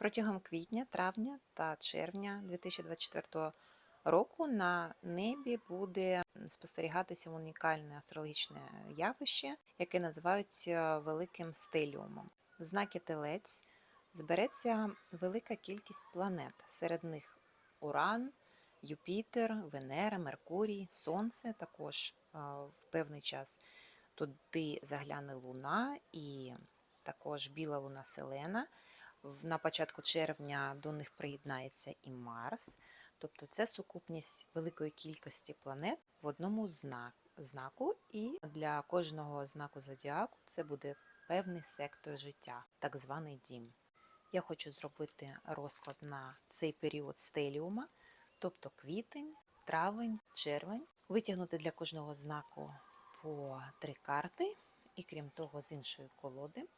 Протягом квітня, травня та червня 2024 року на небі буде спостерігатися унікальне астрологічне явище, яке називають е, великим стеліумом. В знакі Телець збереться велика кількість планет, серед них Уран, Юпітер, Венера, Меркурій, Сонце. Також е, в певний час туди загляне Луна і також біла луна Селена. На початку червня до них приєднається і Марс. Тобто це сукупність великої кількості планет в одному зна- знаку, і для кожного знаку зодіаку це буде певний сектор життя, так званий дім. Я хочу зробити розклад на цей період стеліума, тобто квітень, травень, червень, витягнути для кожного знаку по три карти, і крім того, з іншої колоди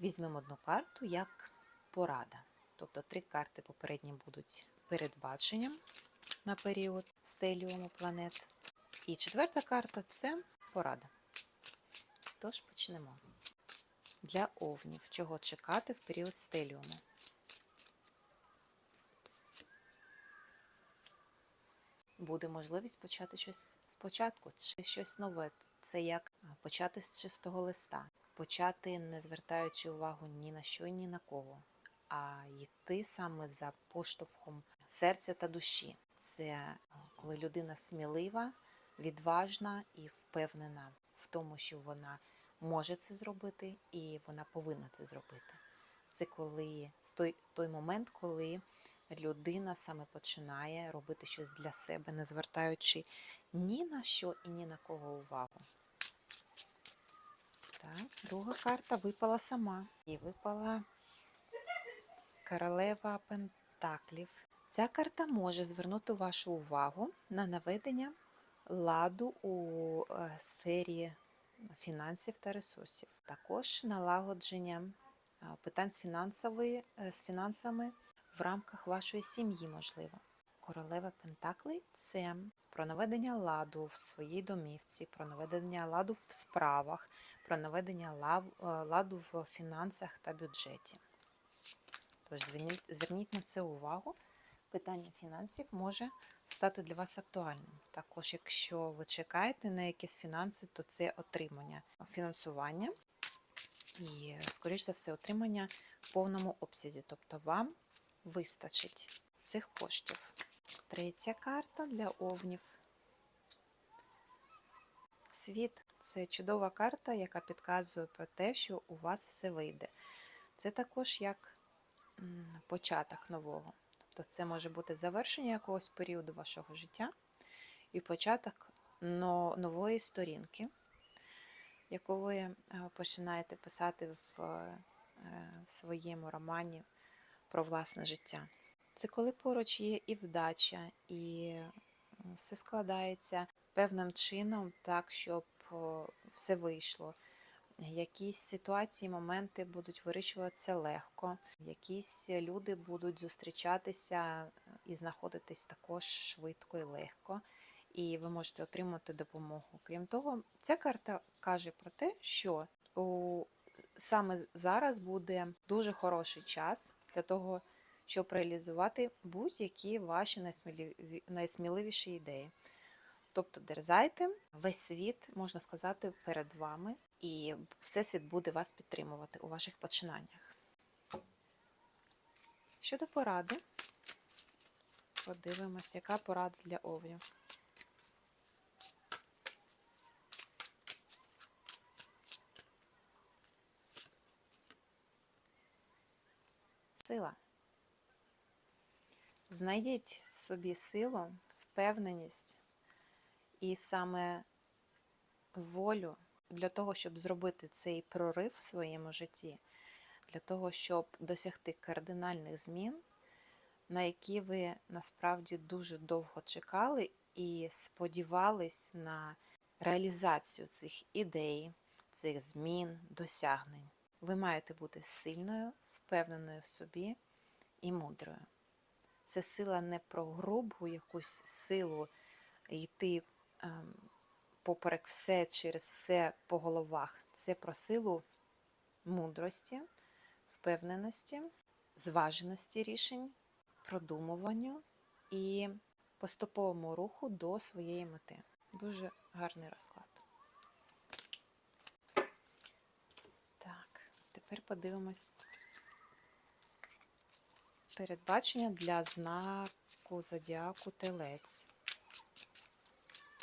візьмемо одну карту як порада. Тобто три карти попередні будуть передбаченням на період стеліуму планет. І четверта карта це порада. Тож почнемо. Для овнів, чого чекати в період стеліуму. Буде можливість почати щось спочатку, чи щось нове. Це як почати з чистого листа, почати не звертаючи увагу ні на що, ні на кого, а йти саме за поштовхом серця та душі. Це коли людина смілива, відважна і впевнена в тому, що вона може це зробити і вона повинна це зробити. Це коли той, той момент, коли людина саме починає робити щось для себе, не звертаючи ні на що і ні на кого увагу. Так, друга карта випала сама. І випала королева Пентаклів. Ця карта може звернути вашу увагу на наведення ладу у е, сфері фінансів та ресурсів. Також налагодження е, питань з, фінансової, е, з фінансами в рамках вашої сім'ї, можливо. Королева Пентаклей це про наведення ладу в своїй домівці, про наведення ладу в справах, про наведення ладу в фінансах та бюджеті. Тож зверніть, на це увагу. Питання фінансів може стати для вас актуальним. Також, якщо ви чекаєте на якісь фінанси, то це отримання фінансування і, скоріш за все, отримання в повному обсязі. Тобто вам вистачить цих коштів. Третя карта для овнів. Світ це чудова карта, яка підказує про те, що у вас все вийде. Це також як початок нового. Тобто це може бути завершення якогось періоду вашого життя і початок нової сторінки, яку ви е, починаєте писати в, е, своєму романі про власне життя. Це коли поруч є і вдача, і е, все складається певним чином, так, щоб все вийшло. Якісь ситуації, моменти будуть вирішуватися легко, якісь люди будуть зустрічатися і знаходитись також швидко і легко, і ви можете отримати допомогу. Крім того, ця карта каже про те, що у, саме зараз буде дуже хороший час для того, щоб реалізувати будь-які ваші найсміливі- найсміливіші ідеї. Тобто дерзайте, весь світ, можна сказати, перед вами, і Всесвіт буде вас підтримувати у ваших починаннях. Щодо поради, подивимось, яка порада для овнів. Сила. Знайдіть в собі силу, впевненість і саме волю для того, щоб зробити цей прорив в своєму житті, для того, щоб досягти кардинальних змін, на які ви насправді дуже довго чекали і сподівались на реалізацію цих ідей, цих змін, досягнень. Ви маєте бути сильною, впевненою в собі і мудрою. Це сила не про грубу якусь силу йти ем, поперек все, через все по головах. Це про силу мудрості, впевненості, зваженості рішень, продумуванню і поступовому руху до своєї мети. Дуже гарний розклад. Так, тепер подивимось передбачення для знаку зодіаку Телець.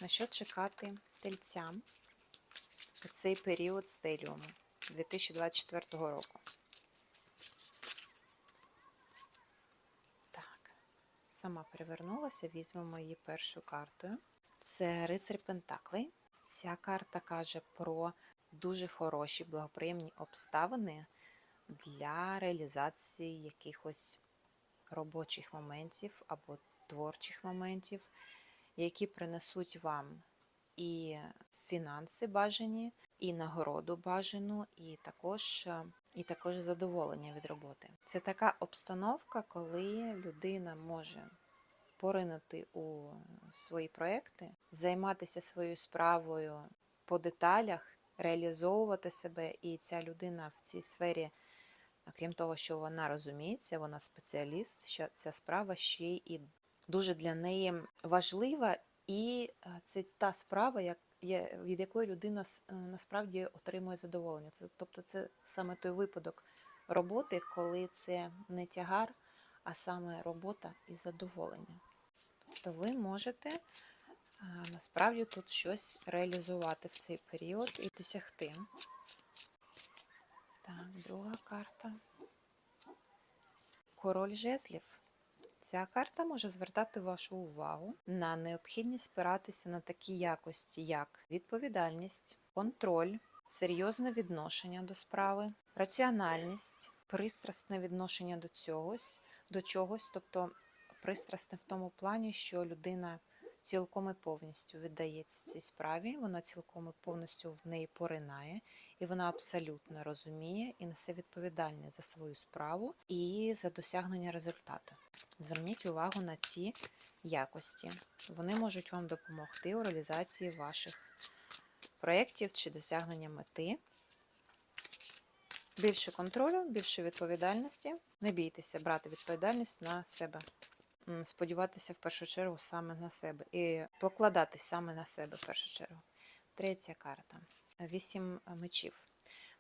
На що чекати тельцям у цей період стеліуму 2024 року? Так, сама перевернулася, візьмемо її першою картою. Це рицарь Пентаклей. Ця карта каже про дуже хороші благоприємні обставини для реалізації якихось робочих моментів або творчих моментів, які принесуть вам і фінанси бажані, і нагороду бажану, і також, е, і також задоволення від роботи. Це така обстановка, коли людина може поринути у свої проекти, займатися своєю справою по деталях, реалізовувати себе, і ця людина в цій сфері. Крім того, що вона розуміється, вона спеціаліст, ця справа ще і дуже для неї важлива, і е, це та справа, від якої людина е, насправді отримує задоволення. Це, тобто це саме той випадок роботи, коли це не тягар, а саме робота і задоволення. Тобто ви можете е, насправді тут щось реалізувати в цей період і досягти. Так, друга карта. Король жезлів. Ця карта може звертати вашу увагу на необхідність спиратися на такі якості, як відповідальність, контроль, серйозне відношення до справи, раціональність, пристрасне відношення до чогось, до чогось, тобто пристрасне в тому плані, що людина цілком і повністю віддається цій справі, вона цілком і повністю в неї поринає, і вона абсолютно розуміє і несе відповідальність за свою справу і за досягнення результату. Зверніть увагу на ці якості. Вони можуть вам допомогти у реалізації ваших проєктів чи досягнення мети. Більше контролю, більше відповідальності. Не бійтеся брати відповідальність на себе. Сподіватися в першу чергу саме на себе і покладатись саме на себе в першу чергу. Третя карта. Вісім мечів.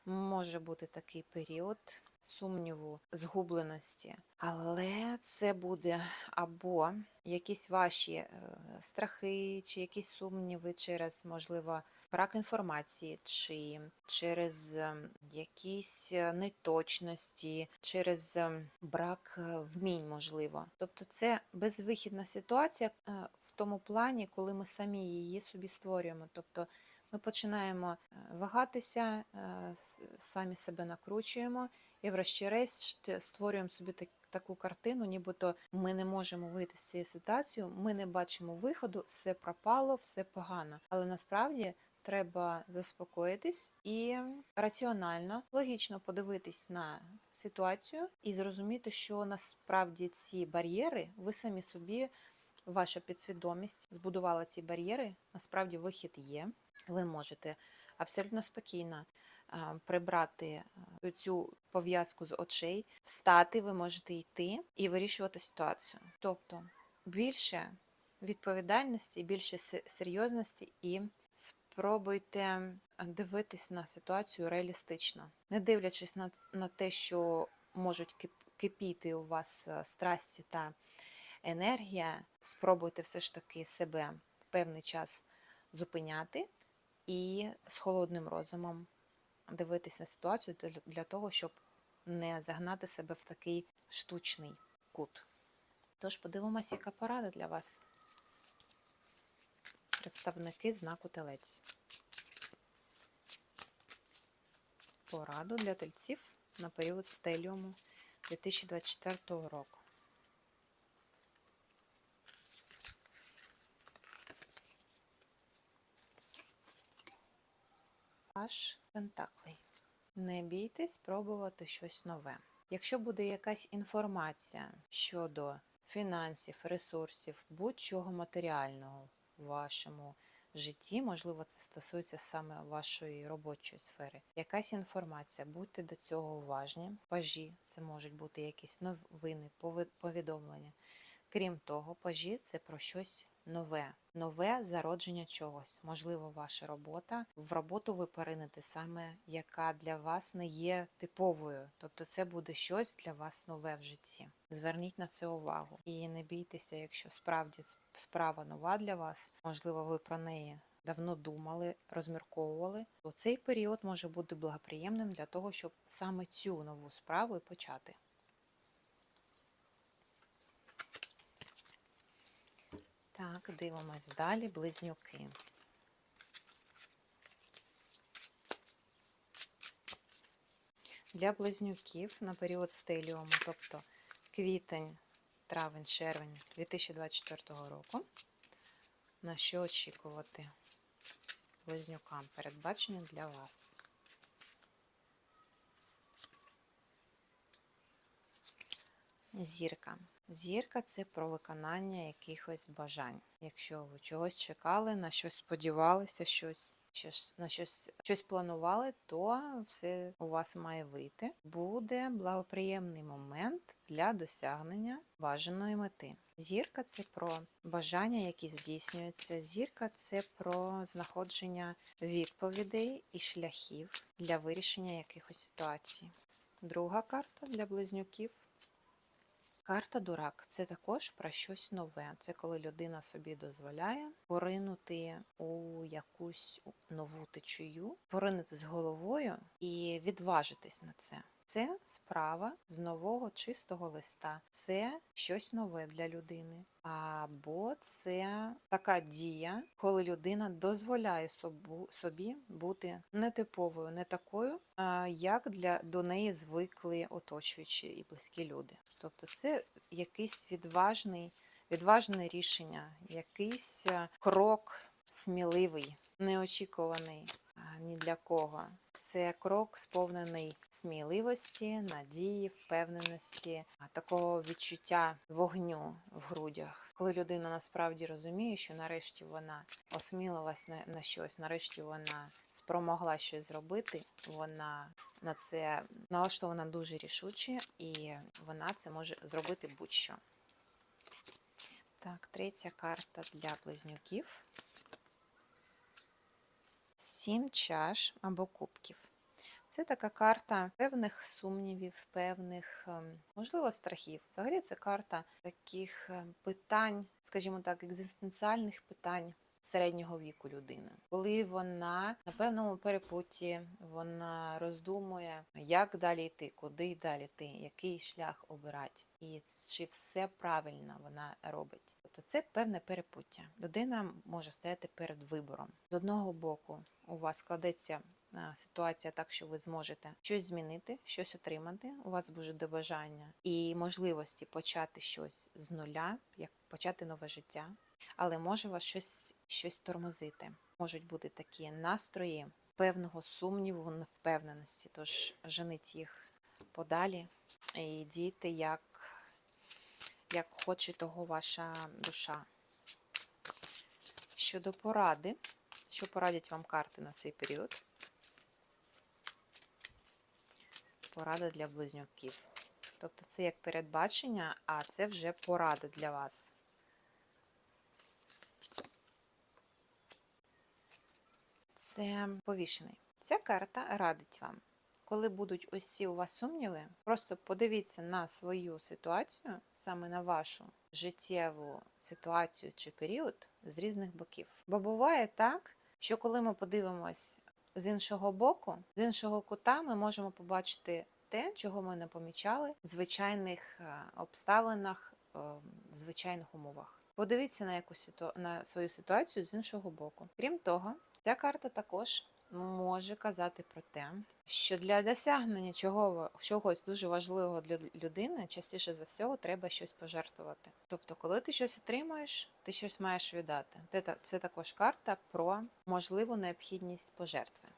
Може бути такий період сумніву, згубленості, але це буде або якісь ваші е, страхи, чи якісь сумніви через, можливо, брак інформації, чи через ем, якісь е, неточності, через ем, брак е, вмінь, можливо. Тобто це безвихідна ситуація е, в тому плані, коли ми самі її собі створюємо. Тобто ми починаємо вагатися, самі себе накручуємо і, врешті-решт, створюємо собі так- таку картину, нібито ми не можемо вийти з цієї ситуації, ми не бачимо виходу, все пропало, все погано. Але насправді треба заспокоїтись і раціонально, логічно подивитись на ситуацію і зрозуміти, що насправді ці бар'єри ви самі собі, ваша підсвідомість збудувала ці бар'єри. Насправді вихід є. Ви можете абсолютно спокійно прибрати цю пов'язку з очей, встати, ви можете йти і вирішувати ситуацію. Тобто більше відповідальності, більше серйозності і спробуйте дивитись на ситуацію реалістично, не дивлячись на, на те, що можуть кипіти у вас е, страсті та енергія, спробуйте все ж таки себе в певний час зупиняти і з холодним розумом дивитись на ситуацію для того, щоб не загнати себе в такий штучний кут. Тож подивимося, яка порада для вас. Представники знаку телець. Пораду для тельців на період стеліуму 2024 року. Аж Пентаклей. Не бійтесь спробувати щось нове. Якщо буде якась інформація щодо фінансів, ресурсів, будь-чого матеріального в вашому житті, можливо, це стосується саме вашої робочої сфери. Якась інформація, будьте до цього уважні. Пажі це можуть бути якісь новини, повідомлення. Крім того, пажі це про щось нове, нове зародження чогось. Можливо, ваша робота. В роботу ви поринете саме, яка для вас не є типовою. Тобто це буде щось для вас нове в житті. Зверніть на це увагу. І не бійтеся, якщо справді справа нова для вас, можливо, ви про неї. Давно думали, розмірковували, то цей період може бути благоприємним для того, щоб саме цю нову справу і почати. Так, дивимось далі. Близнюки. Для близнюків на період стеліуму, тобто квітень, травень, червень 2024 року. На що очікувати близнюкам передбачення для вас? Зірка. Зірка це про виконання якихось бажань. Якщо ви чогось чекали, на щось сподівалися, щось, на щось, щось планували, то все у вас має вийти. Буде благоприємний момент для досягнення бажаної мети. Зірка це про бажання, які здійснюються. Зірка це про знаходження відповідей і шляхів для вирішення якихось ситуацій. Друга карта для близнюків. Карта дурак це також про щось нове. Це коли людина собі дозволяє поринути у якусь нову течію, поринути з головою і відважитись на це. Це справа з нового чистого листа. Це щось нове для людини. Або це така дія, коли людина дозволяє собі бути нетиповою, не такою, як для до неї звикли оточуючі і близькі люди. Тобто, це якийсь відважний, відважне рішення, якийсь е, крок сміливий, неочікуваний ні для кого. Це крок сповнений сміливості, надії, впевненості, такого відчуття вогню в грудях. Коли людина насправді розуміє, що нарешті вона осмілилась на щось, нарешті вона спромогла щось зробити, вона на це налаштована дуже рішуче, і вона це може зробити будь-що. Так, третя карта для близнюків. Сім чаш або кубків. Це така карта певних сумнівів, певних, ем, можливо, страхів. Взагалі, це карта таких ем, питань, скажімо так, екзистенціальних питань середнього віку людини. Коли вона на певному перепутті, вона роздумує, як далі йти, куди далі йти, який шлях обирати, і чи все правильно вона робить. Тобто це певне перепуття. Людина може стояти перед вибором. З одного боку, у вас складеться ситуація так, що ви зможете щось змінити, щось отримати. У вас буде бажання і можливості почати щось з нуля, як почати нове життя. Але може вас щось, щось тормозити. Можуть бути такі настрої певного сумніву, невпевненості. Тож женіть їх подалі і дійте, як, як хоче того ваша душа. Щодо поради, що порадять вам карти на цей період? Порада для близнюків. Тобто це як передбачення, а це вже порада для вас. Це повішений. Ця карта радить вам. Коли будуть ось ці у вас сумніви, просто подивіться на свою ситуацію, саме на вашу життєву ситуацію чи період з різних боків. Бо буває так, що коли ми подивимось з іншого боку, з іншого кута, ми можемо побачити те, чого ми не помічали в звичайних е, обставинах, е, в звичайних умовах. Подивіться на якусь на свою ситуацію з іншого боку. Крім того, ця карта також може казати про те, що для досягнення чого, чогось дуже важливого для людини, частіше за всього, треба щось пожертвувати. Тобто, коли ти щось отримаєш, ти щось маєш віддати. Це також карта про можливу необхідність пожертви.